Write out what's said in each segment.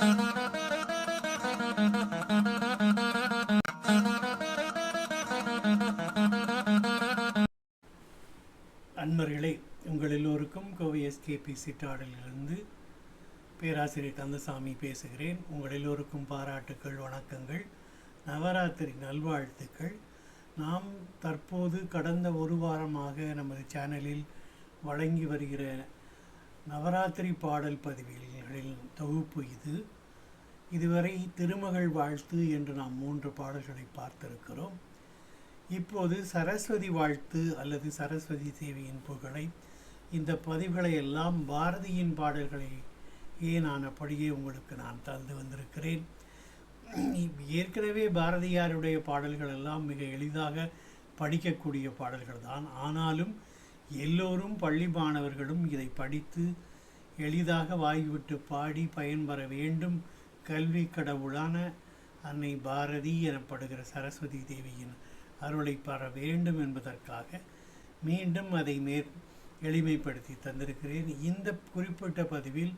அன்பர்களே உங்கள் எல்லோருக்கும் கோவை எஸ்கேபி சிற்றாடலிலிருந்து பேராசிரியர் கந்தசாமி பேசுகிறேன். உங்கள் எல்லோருக்கும் பாராட்டுக்கள் வணக்கங்கள் நவராத்திரி நல்வாழ்த்துக்கள். நாம் தற்போது கடந்த ஒரு வாரமாக நமது சேனலில் வழங்கி வருகிற நவராத்திரி பாடல் பதிவுகளின் தொகுப்பு இது. இதுவரை திருமகள் வாழ்த்து என்று நாம் மூன்று பாடல்களை பார்த்திருக்கிறோம். இப்போது சரஸ்வதி வாழ்த்து அல்லது சரஸ்வதி தேவியின் புகழை. இந்த பதிவுகளை எல்லாம் பாரதியின் பாடல்களை ஏன் நான் அப்படியே உங்களுக்கு நான் தந்து வந்திருக்கிறேன். ஏற்கனவே பாரதியாருடைய பாடல்கள் எல்லாம் மிக எளிதாக படிக்கக்கூடிய பாடல்கள் தான். ஆனாலும் எல்லோரும் பள்ளி மாணவர்களும் இதை படித்து எளிதாக வாய்விட்டு பாடி பயன்பெற வேண்டும். கல்வி கடவுளான அன்னை பாரதி எனப்படுகிற சரஸ்வதி தேவியின் அருளை பெற வேண்டும் என்பதற்காக மீண்டும் அதை மேற் எளிமைப்படுத்தி தந்திருக்கிறேன். இந்த குறிப்பிட்ட பதிவில்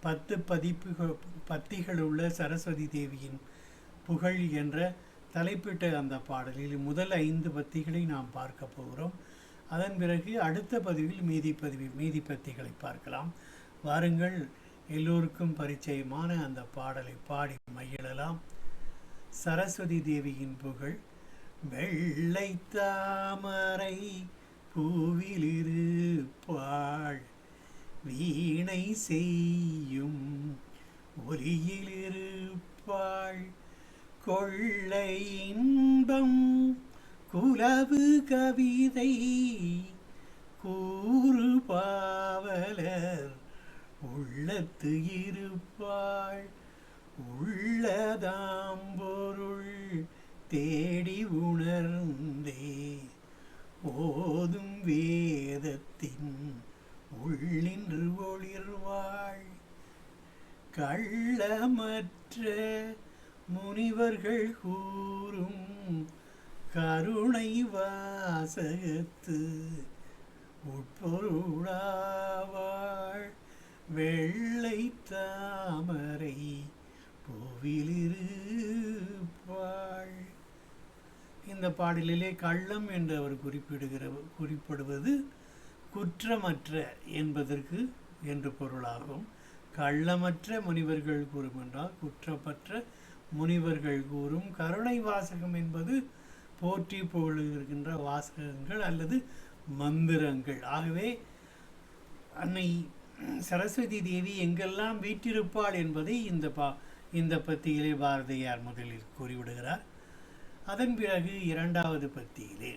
பத்து பதிப்புகள் பத்திகள் உள்ள சரஸ்வதி தேவியின் புகழ் என்ற தலைப்பிட்ட அந்த பாடலில் முதல் ஐந்து பத்திகளை நாம் பார்க்க போகிறோம். அதன் பிறகு அடுத்த பதிவில் மீதி பதிவு மீதி பத்திகளை பார்க்கலாம். வாருங்கள் எல்லோருக்கும் பரிச்சயமான அந்த பாடலை பாடி மகிழலாம். சரஸ்வதி தேவியின் புகழ் வெள்ளை தாமரை பூவிலிருப்பாள். வீணை செய்யும் ஒலியிலிருப்பாள். கொள்ளை இன்பம் குலவு கவிதை கூறு பாவலர் உள்ளத்து இருப்பாள். உள்ளதாம் பொருள் தேடி உணர்ந்தே. ஓதும் வேதத்தின் உள்ளின்று ஒளிர்வாள். கள்ளமற்ற முனிவர்கள் கூறும் கருணை வாசகத்து உட்பொருளாவாள் வெள்ளை தாமரை பூவிலிருப்பாள். இந்த பாடலிலே கள்ளம் என்று அவர் குறிப்பிடுகிற குறிப்பிடுவது குற்றமற்ற என்பதற்கு என்று பொருளாகும். கள்ளமற்ற முனிவர்கள் கூறும் என்றால் குற்றமற்ற முனிவர்கள் கூறும் கருணை வாசகம் என்பது போற்றி புகழுகின்ற வாசகங்கள் அல்லது மந்திரங்கள். ஆகவே அன்னை சரஸ்வதி தேவி எங்கெல்லாம் வீற்றிருப்பாள் என்பதை இந்த பா இந்த பத்தியிலே பாரதியார் முதலில் கூறிவிடுகிறார். அதன் பிறகு இரண்டாவது பத்தியிலே.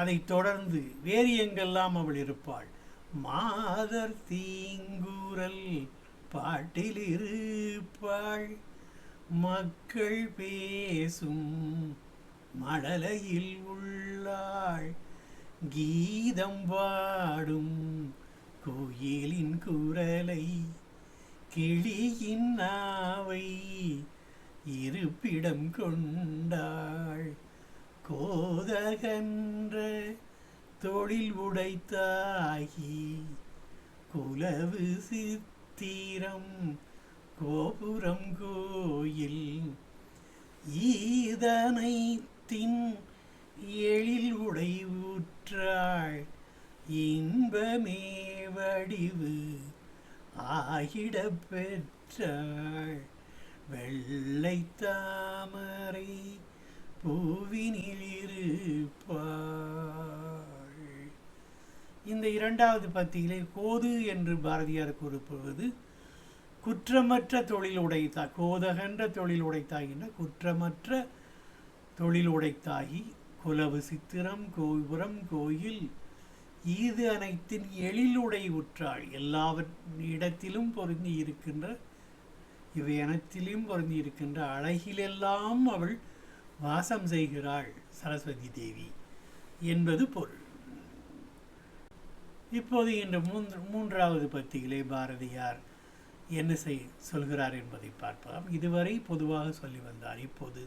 அதைத் தொடர்ந்து வேறு எங்கெல்லாம் அவள் இருப்பாள்? மாதர் தீங்கூரல் பாட்டில் இருப்பாள் மக்கள் பேசும் மழலையில் உள்ளாள். கீதம் பாடும் கோயிலின் குரலை கிளியின் நாவை இருப்பிடம் கொண்டாள். கோதகன்ற தொழில் உடைத்தாகி குலவு சித்திரம் கோபுரம் கோயில் ஈதனை இன்பத்தின் எழில் உடை ஊற்றாள் இன்பமே வடிவு ஆகிடப் பெற்றாள். வெள்ளை தாமரை பூவினில் இருப்பாள். இந்த இரண்டாவது பத்தியிலே கோது என்று பாரதியார் குறிப்பிடுவது குற்றமற்ற தொழில் உடைத்தா கோதகன்ற தொழில் உடைத்தாகின்ற குற்றமற்ற தொழில் உடைத்தாகி குலவு சித்திரம் கோபுரம் கோயில் ஈது அனைத்தின் எழிலுடை உற்றாள். எல்லாவற்றிடத்திலும் பொருந்தி இருக்கின்ற இவை அனைத்திலும் பொருந்தி இருக்கின்ற அழகிலெல்லாம் அவள் வாசம் செய்கிறாள் சரஸ்வதி தேவி என்பது பொருள். இப்போது இந்த மூன்று மூன்றாவது பத்தியிலே பாரதியார் என்ன செய் சொல்கிறார் என்பதை பார்ப்பதாம் இதுவரை பொதுவாக சொல்லி வந்தார். இப்போது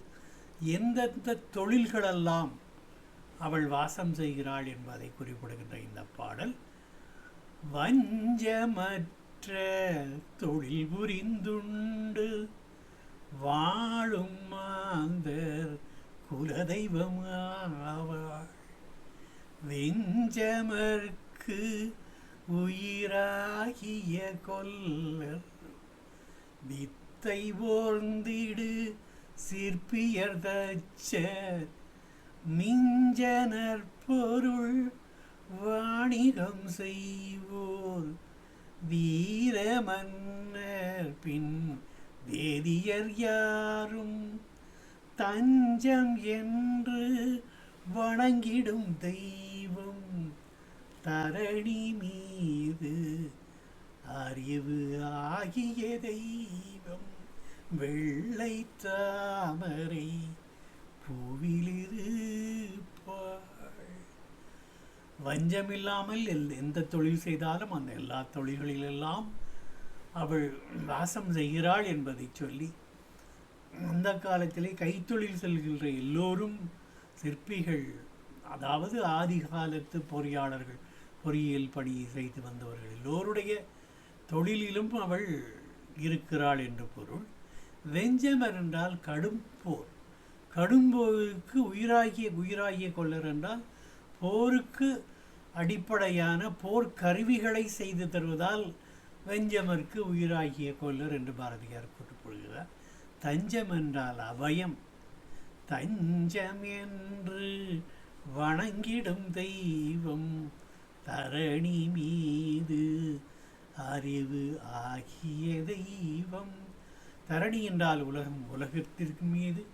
எந்தெந்த தொழில்களெல்லாம் அவள் வாசம் செய்கிறாள் என்பதை குறிப்பிடுகின்ற இந்த பாடல் வஞ்சமற்ற தொழில் புரிந்துண்டு வாழும் மாந்தர் குலதெய்வம் ஆவாள். வெஞ்சமர்க்கு உயிராகிய கொல்லர் வித்தை ஓர்ந்திடு சிற்பியர்தச்சர் மிஞ்சனர் பொருள் வாணிகம் செய்வோர். வீர மன்னர் பின் வேதியர் யாரும் தஞ்சம் என்று வணங்கிடும் தெய்வம் தரணி மீது அறிவு ஆகியதை வெள்ளை தாமரை பூவிலிருப்பாள் வஞ்சமில்லாமல் எந்த தொழில் செய்தாலும் அந்த எல்லா தொழில்களிலெல்லாம் அவள் வாசம் செய்கிறாள் என்பதை சொல்லி அந்த காலத்திலே கைத்தொழில் செல்கின்ற எல்லோரும் சிற்பிகள் அதாவது ஆதி காலத்து பொறியாளர்கள் பொறியியல் பணி செய்து வந்தவர்கள் எல்லோருடைய தொழிலிலும் அவள் இருக்கிறாள் என்று பொருள். வெஞ்சமர் என்றால் கடும் போர். கடும் போருக்கு உயிராகிய உயிராகிய கொள்ளர் என்றால் போருக்கு அடிப்படையான போர் கருவிகளை செய்து தருவதால் வெஞ்சமர்க்கு உயிராகிய கொள்ளர் என்று பாரதியார் கூட்டுக்கொள்கிறார் தஞ்சம் என்றால் அபயம் தஞ்சம் என்று வணங்கிடும் தெய்வம் தரணி மீது அறிவு ஆகிய தெய்வம். தரணி என்றால் உலகம் உலகத்திற்கு மீது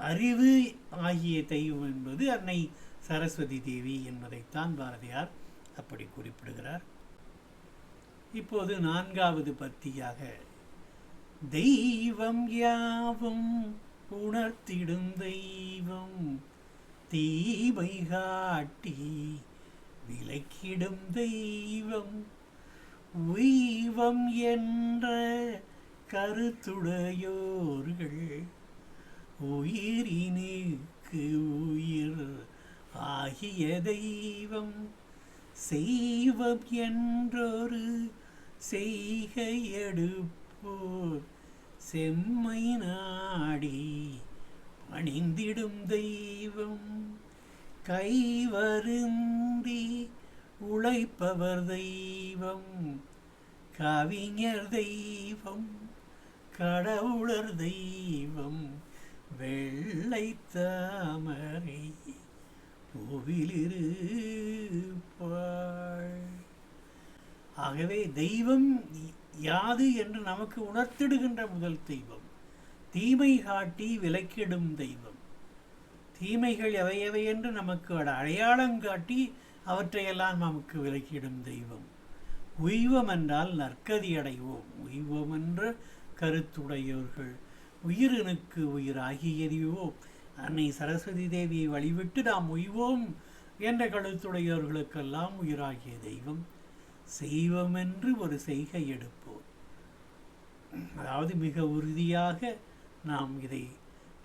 அறிவு ஆகிய தெய்வம் என்பது அன்னை சரஸ்வதி தேவி என்பதைத்தான் பாரதியார் அப்படி குறிப்பிடுகிறார். இப்போது நான்காவது பத்தியாக தெய்வம் யாவும் உணர்த்திடும் தெய்வம் தீமை காட்டி விலக்கிடும் தெய்வம் உய்வம் என்ற கருத்துடையோர்கள். உயிரினுக்கு உயிர் ஆகிய தெய்வம் செய்வம் என்றொரு செய்கையெடுப்போர். செம்மை நாடி பணிந்திடும் தெய்வம் கைவருந்தி உழைப்பவர் தெய்வம் கவிஞர் தெய்வம். கடவுளர் தெய்வம் வெள்ளை தாமரை பூவிலிருப்பாள். ஆகவே தெய்வம் யாது என்று நமக்கு உணர்த்திடுகின்ற முதல் தெய்வம். தீமை காட்டி விலக்கிடும் தெய்வம். தீமைகள் எவை எவை என்று நமக்கு அடையாளம் காட்டி அவற்றையெல்லாம் நமக்கு விலக்கிடும் தெய்வம். உய்வம் என்றால் நற்கதி அடைவோம். உய்வம் என்று கருத்துடையோர்கள். உயிரினுக்கு எறிவோம் அன்னை சரஸ்வதி தேவியை வழிவிட்டு நாம் உய்வோம் என்ற கழுத்துடையவர்களுக்கெல்லாம் உயிராகிய தெய்வம். செய்வம் என்று ஒரு செய்கை எடுப்போம். அதாவது மிக உறுதியாக நாம் இதை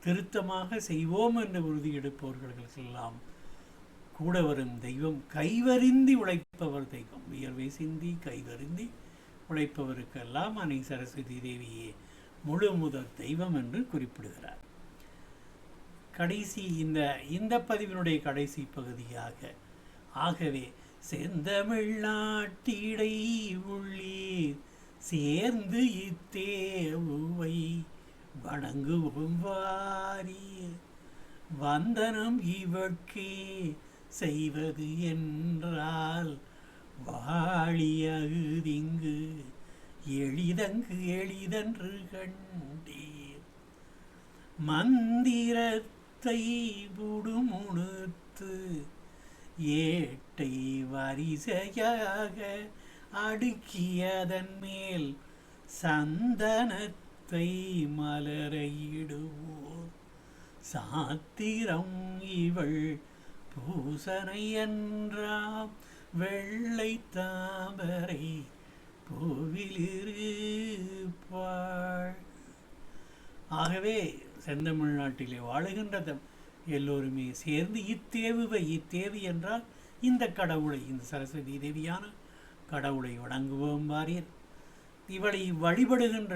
திருத்தமாக செய்வோம் என்று உறுதி எடுப்பவர்களுக்கெல்லாம் கூட வரும் தெய்வம். கைவரிந்தி உழைப்பவர் தெய்வம். வியர்வை சிந்தி கைவருந்தி உழைப்பவருக்கெல்லாம் அன்னை சரஸ்வதி தேவியே முழு முதல் தெய்வம் என்று குறிப்பிடுகிறார். கடைசி இந்த இந்த பதிவினுடைய கடைசி பகுதியாக ஆகவே செந்தமிழ்நாட்டிடை உள்ளே சேர்ந்து இத்தேவுவை வணங்குவோம் வாரிய வந்தனம் இவர்க்கே செய்வது என்றால் வாழியகுதிங்கு எளிதங்கு எளிதன்று கண்டீர். மந்திரத்தை புடுமுணுத்து ஏட்டை வரிசையாக அடுக்கியதன் மேல் சந்தனத்தை மலரையிடுவோர். சாத்திரம் இவள் பூசனை என்றாம் வெள்ளை தாமரை பூவிலிருப்பாள். ஆகவே செந்தமிழ்நாட்டிலே வாழுகின்றதம் எல்லோருமே சேர்ந்து இத்தேவுவை இத்தேவி என்றால் இந்த கடவுளை இந்த சரஸ்வதி தேவியான கடவுளை வணங்குவோம் பாரியர் இவளை வழிபடுகின்ற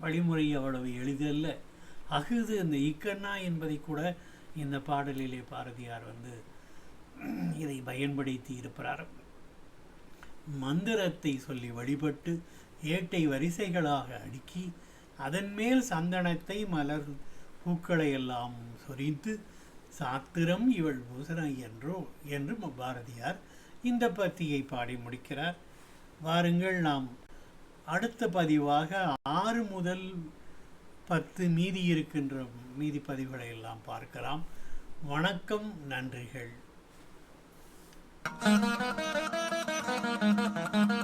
வழிமுறை அவ்வளவு எளிதல்ல. அகுது இந்த இக்கண்ணா என்பதை கூட இந்த பாடலிலே பாரதியார் வந்து இதை பயன்படுத்தி இருக்கிறார். மந்திரத்தை சொல்லி வழிபட்டு ஏட்டை வரிசைகளாக அடுக்கி அதன் மேல் சந்தனத்தை மலர் பூக்களை எல்லாம் சொரிந்து சாத்திரம் இவள் பூசனை என்றோ என்று பாரதியார் இந்த பத்தியை பாடி முடிக்கிறார். வாருங்கள் நாம் அடுத்த பதிவாக ஆறு முதல் பத்து மீதி இருக்கின்ற மீதி பதிவுகளை எல்லாம் பார்க்கலாம். வணக்கம் நன்றிகள். Thank you.